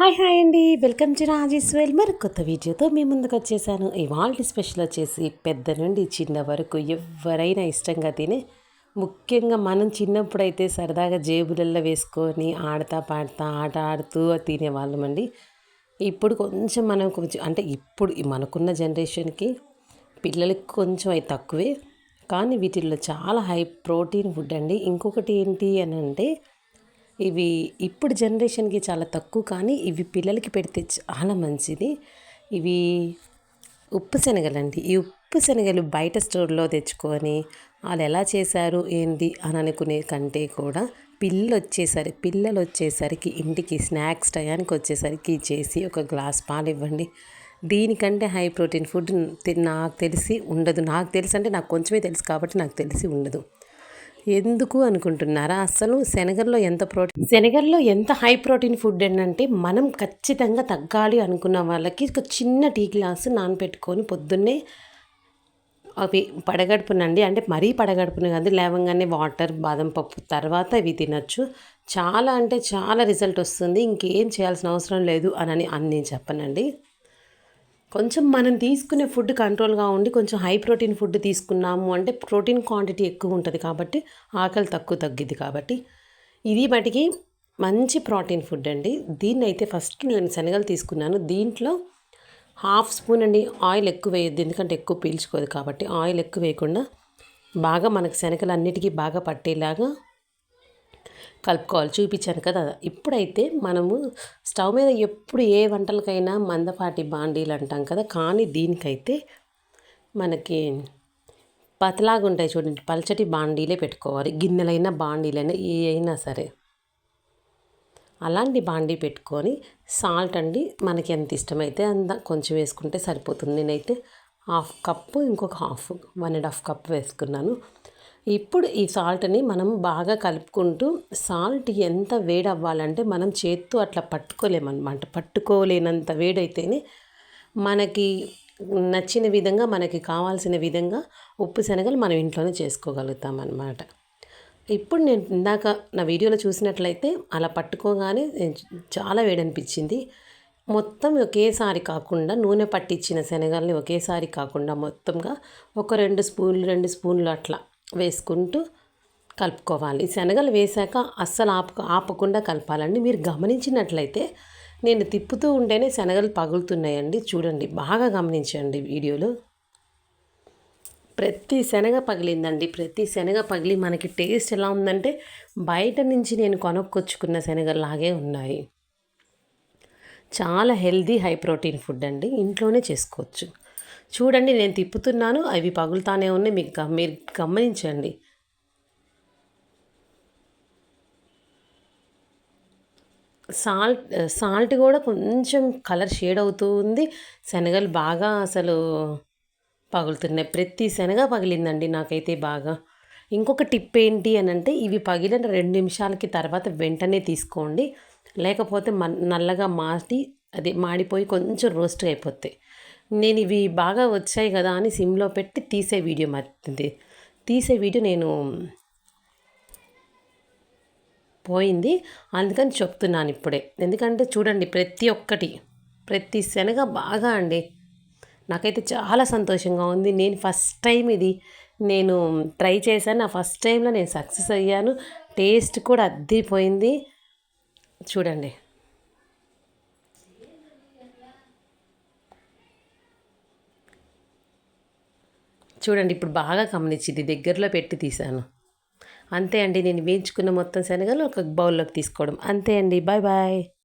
Hi hi అండి. Welcome to Rajeshwar మరి కొత్త వీడియోతో మీ ముందుకు వచ్చేసాను. ఇవాళ స్పెషల్ వచ్చేసి పెద్ద నుండి చిన్న వరకు ఎవరైనా ఇష్టంగా తినే ముఖ్యంగా మనం చిన్నప్పుడైతే సరదాగా జేబులలో వేసుకొని ఆడతా పాడతా ఆట ఆడుతూ తినేవాళ్ళమండి ఇప్పుడు కొంచెం మనం కొంచెం అంటే ఇప్పుడు మనకున్న జనరేషన్కి పిల్లలకి కొంచెం అవి తక్కువే. కానీ వీటిల్లో చాలా హై ప్రోటీన్ ఫుడ్ అండి. ఇంకొకటి ఏంటి అని అంటే ఇవి ఇప్పుడు జనరేషన్కి చాలా తక్కువ కానీ ఇవి పిల్లలకి పెడితే చాలా మంచిది. ఇవి ఉప్పు శనగలండి. ఈ ఉప్పు శనగలు బయట స్టోర్లో తెచ్చుకొని వాళ్ళు ఎలా చేశారు ఏంటి అని అనుకునే కంటే కూడా పిల్లలు వచ్చేసరి పిల్లలు వచ్చేసరికి ఇంటికి స్నాక్స్ టయానికి వచ్చేసరికి చేసి ఒక గ్లాస్ పాలు ఇవ్వండి. దీనికంటే హై ప్రోటీన్ ఫుడ్ నాకు తెలిసి ఉండదు. నాకు తెలుసు అంటే నాకు కొంచెమే తెలుసు కాబట్టి నాకు తెలిసి ఉండదు. ఎందుకు అనుకుంటున్నారా? అసలు శనగల్లో ఎంత ప్రోటీన్? శనగల్లో ఎంత హై ప్రోటీన్ ఫుడ్ ఏంటంటే మనం ఖచ్చితంగా తగ్గాలి అనుకున్న వాళ్ళకి ఒక చిన్న టీ గ్లాసు నానపెట్టుకొని పొద్దున్నే అవి పడగడుపునండి. అంటే మరీ పడగడుపున కాదు లేవంగానే వాటర్ బాదం పప్పు తర్వాత ఇవి తినచ్చు. చాలా అంటే చాలా రిజల్ట్ వస్తుంది. ఇంకేం చేయాల్సిన అవసరం లేదు అని అని నేను చెప్పనండి. కొంచెం మనం తీసుకునే ఫుడ్ కంట్రోల్గా ఉండి కొంచెం హై ప్రోటీన్ ఫుడ్ తీసుకున్నాము అంటే ప్రోటీన్ క్వాంటిటీ ఎక్కువ ఉంటుంది కాబట్టి ఆకలి తక్కువ తగ్గిద్ది కాబట్టి ఇది మటుకి మంచి ప్రోటీన్ ఫుడ్ అండి. దీన్ని అయితే ఫస్ట్ నేను శనగలు తీసుకున్నాను. దీంట్లో హాఫ్ స్పూన్ అండి. ఆయిల్ ఎక్కువ వేయద్దు. ఎందుకంటే ఎక్కువ పీల్చుకోదు కాబట్టి ఆయిల్ ఎక్కువ వేయకుండా బాగా మనకు శనగలు అన్నిటికీ బాగా పట్టేలాగా కలుపుకోవాలి. చూపించాను కదా. ఇప్పుడైతే మనము స్టవ్ మీద ఎప్పుడు ఏ వంటలకైనా మందపాటి బాండీలు అంటాం కదా. కానీ దీనికైతే మనకి పతలాగా ఉంటాయి చూడండి. పల్చటి బాండీలే పెట్టుకోవాలి. గిన్నెలైనా బాండీలైనా ఏ అయినా సరే. అలాంటి బాండీ పెట్టుకొని సాల్ట్ అండి. మనకి ఎంత ఇష్టమైతే అంత కొంచెం వేసుకుంటే సరిపోతుంది. నేనైతే హాఫ్ కప్పు ఇంకొక half one and half cup వేసుకున్నాను. ఇప్పుడు ఈ సాల్ట్ని మనం బాగా కలుపుకుంటూ సాల్ట్ ఎంత వేడి అవ్వాలంటే మనం చేత్తో అట్లా పట్టుకోలేమన్నమాట. పట్టుకోలేనంత వేడైతేనే మనకి నచ్చిన విధంగా మనకి కావాల్సిన విధంగా ఉప్పు శనగలు మనం ఇంట్లోనే చేసుకోగలుగుతాం అన్నమాట ఇప్పుడు నేను ఇందాక నా వీడియోలో చూసినట్లయితే అలా పట్టుకోగానే చాలా వేడనిపించింది. మొత్తం ఒకేసారి కాకుండా నూనె పట్టించిన శనగల్ని ఒకేసారి కాకుండా మొత్తంగా ఒక రెండు స్పూన్లు రెండు స్పూన్లు అట్లా వేసుకుంటూ కలుపుకోవాలి. శనగలు వేశాక అస్సలు ఆపు ఆపకుండా కలపాలండి. మీరు గమనించినట్లయితే నేను తిప్పుతూ ఉంటేనే శనగలు పగులుతున్నాయండి. చూడండి బాగా గమనించండి వీడియోలో. ప్రతి శనగ పగిలిందండి. ప్రతి శనగ పగిలి మనకి టేస్ట్ ఎలా ఉందంటే బయట నుంచి నేను కొనుక్కొచ్చుకున్న శనగలాగే ఉన్నాయి. చాలా హెల్దీ హై ప్రోటీన్ ఫుడ్ అండి. ఇంట్లోనే చేసుకోవచ్చు. చూడండి నేను తిప్పుతున్నాను అవి పగులుతానే ఉన్నాయి మీకు మీరు గమనించండి. సాల్ట్ సాల్ట్ కూడా కొంచెం కలర్ షేడ్ అవుతూ ఉంది. శనగలు బాగా అసలు పగులుతున్నాయి. ప్రతి శనగ పగిలిందండి నాకైతే బాగా. ఇంకొక టిప్ ఏంటి అని అంటే ఇవి పగిలిన రెండు నిమిషాలకి తర్వాత వెంటనే తీసుకోండి. లేకపోతే నల్లగా మాటి అది మాడిపోయి కొంచెం రోస్ట్ అయిపోతాయి. నేను ఇవి బాగా వచ్చాయి కదా అని సిమ్లో పెట్టి తీసే వీడియో మారింది. తీసే వీడియో నేను పోయింది. అందుకని చెప్తున్నాను ఇప్పుడే. ఎందుకంటే చూడండి ప్రతి ఒక్కటి ప్రతి శనగ బాగా అండి. నాకైతే చాలా సంతోషంగా ఉంది. నేను ఫస్ట్ టైం ఇది. నేను ట్రై చేశాను. నా ఫస్ట్ టైంలో నేను సక్సెస్ అయ్యాను. టేస్ట్ కూడా అద్దిపోయింది చూడండి. చూడండి ఇప్పుడు బాగా గమనించింది దగ్గరలో పెట్టి తీశాను. అంతే అండి నేను వేయించుకున్న మొత్తం శనగలు ఒక బౌల్లోకి తీసుకోవడం. అంతే అండి బాయ్ బాయ్.